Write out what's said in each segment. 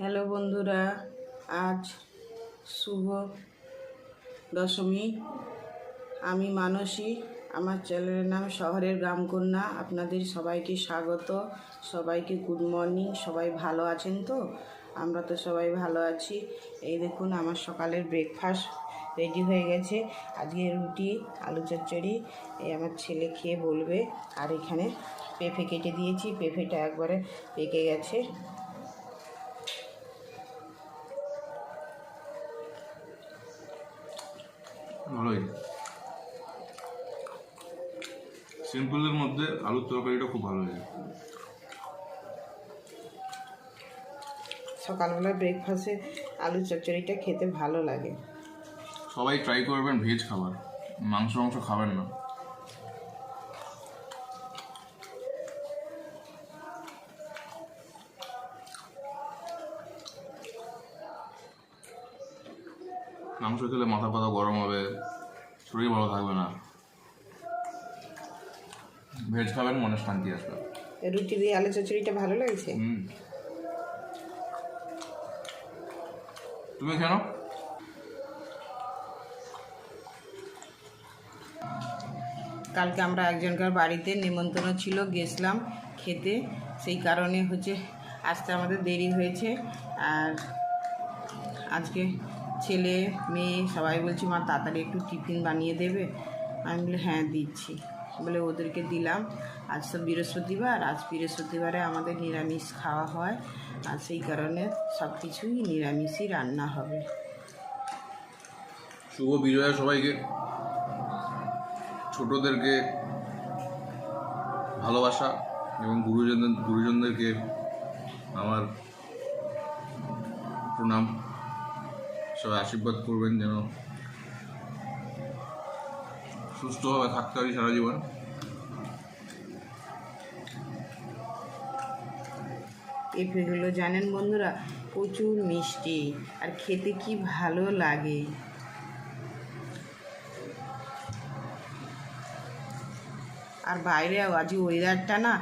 Hello বন্ধুরা, আজ শুভ দশমী। আমি মানসী, আমার চ্যানেলের নাম শহরের গ্রামকন্যা। আপনাদের সবাইকে স্বাগত, সবাইকে গুড মর্নিং সবাই ভালো আছেন তো? আমরা তো সবাই ভালো আছি। এই দেখুন, আমার সকালের ব্রেকফাস্ট রেডি হয়ে গেছে। আজকে রুটি, আলু চচ্চড়ি, এই আমার ছেলে খেয়ে বলবে। আর এখানে পেঁপে কেটে দিয়েছি, পেঁপেটা একবারে পেকে গেছে। ভালোই। সিম্পলের মধ্যে আলুর তরকারিটা খুব ভালো হয়েছে সকালবেলা ব্রেকফাস্টে আলু চচ্চড়িটা খেতে ভালো লাগে। সবাই ট্রাই করবেন ভেজ খাবার। মাংস মাংস খাবেন না। মাংস খেলে মাথা পাতা গরম হবে শরীর ভালো থাকবে না। ভেজ খাবেন মনে শান্তি আসবে। রুটি দিয়ে আলু চচ্চড়িটা ভালো লাগছে? তুমি কেন কালকে আমরা একজনকার বাড়িতে নিমন্ত্রণ ছিল গেছিলাম খেতে। সেই কারণে হচ্ছে আসতে আমাদের দেরি হয়েছে আর আজকে ছেলে, মেয়ে, সবাই বলছি, মা, তাড়াতাড়ি একটু টিফিন বানিয়ে দেবে? আমি বলি হ্যাঁ দিচ্ছি। বলে ওদেরকে দিলাম। আজ তো বৃহস্পতিবার, আজ বৃহস্পতিবারে আমাদের নিরামিষ খাওয়া হয়। আর সেই কারণে সব কিছুই নিরামিষই রান্না হবে। শুভ বিজয়া সবাইকে। ছোটদেরকে ভালোবাসা এবং গুরুজনদের গুরুজনদেরকে আমার প্রণাম। সবাই আশীর্বাদ করবেন যেন সুস্থভাবে থাকতে পারি সারা জীবন। পেঁপেগুলো জানেন বন্ধুরা, প্রচুর মিষ্টি, আর খেতে কি ভালো লাগে। আর বাইরে আজ ওয়েদারটা না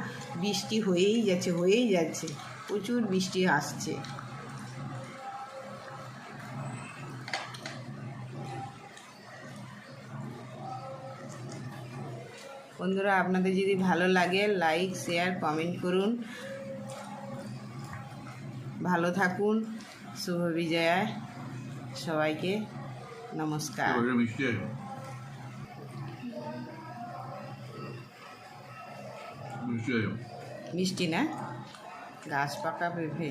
বৃষ্টি হয়েই যাচ্ছে হয়েই যাচ্ছে, প্রচুর বৃষ্টি আসছে। বন্ধুরা আপনাদের যদি ভালো লাগে লাইক শেয়ার কমেন্ট করুন। ভালো থাকুন। শুভ বিজয়া। সবাইকে নমস্কার। মিষ্টি না? গাছ পাকা পেঁপে।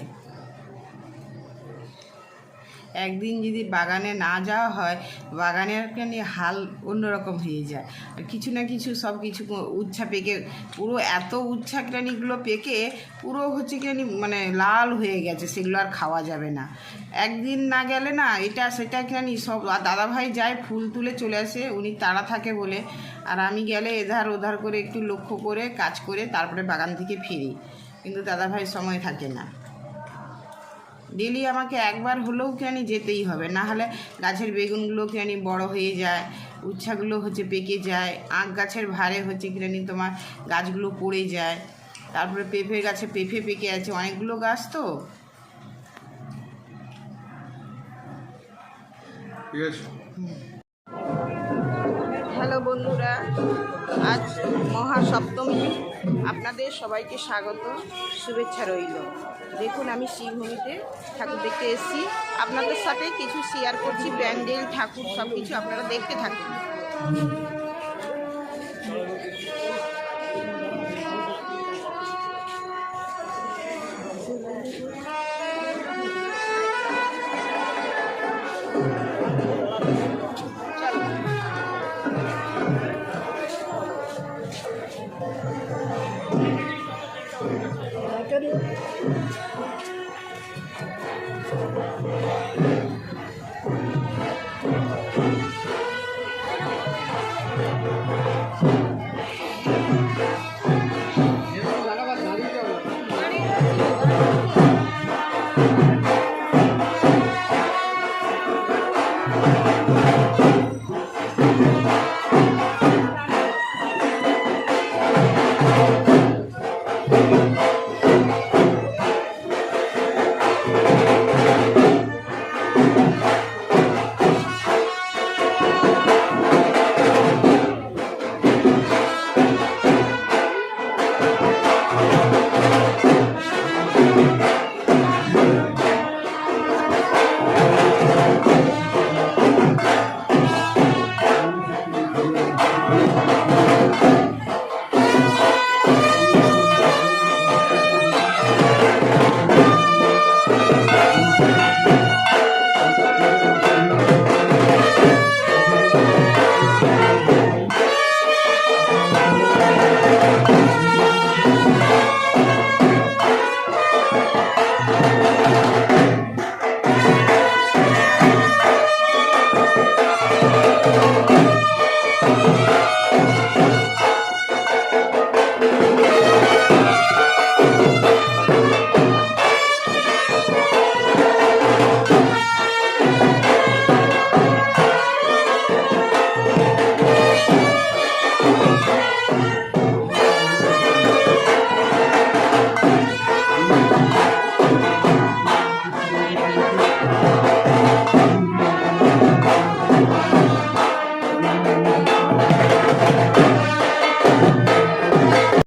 একদিন যদি বাগানে না যাওয়া হয় বাগানের কেন হাল অন্যরকম হয়ে যায়। আর কিছু না কিছু সব কিছু উচ্ছা পেকে, পুরো এত উচ্ছা কেরানিগুলো পেকে, পুরো হচ্ছে কেরানি মানে লাল হয়ে গেছে, সেগুলো আর খাওয়া যাবে না। একদিন না গেলে না, এটা সেটা কেরানি সব দাদাভাই যায়, ফুল তুলে চলে আসে, উনি তাড়া থাকে বলে। আর আমি গেলে এধার ওধার করে একটু লক্ষ্য করে, কাজ করে, তারপরে বাগান থেকে ফিরি। কিন্তু দাদাভাই সময় থাকে না। ডেলি আমাকে একবার হলেও কেন যেতেই হবে। না হলে গাছের বেগুনগুলো কেন বড় হয়ে যায় উচ্ছাগুলো হচ্ছে পেকে যায় আখ গাছের ভারে হচ্ছে কিরানি তোমার গাছগুলো পড়ে যায়। তারপরে পেঁপে গাছে পেঁপে পেকে আছে অনেকগুলো গাছ তো। হ্যালো বন্ধুরা আজ মহাসপ্তমী। আপনাদের সবাইকে স্বাগত, শুভেচ্ছা রইল দেখুন, আমি শ্রীভূমিতে ঠাকুর দেখতে এসেছি আপনাদের সাথে কিছু শেয়ার করছি, প্যান্ডেল, ঠাকুর সব কিছু আপনারা দেখতে থাকুন Thank you. জন্য Thank you.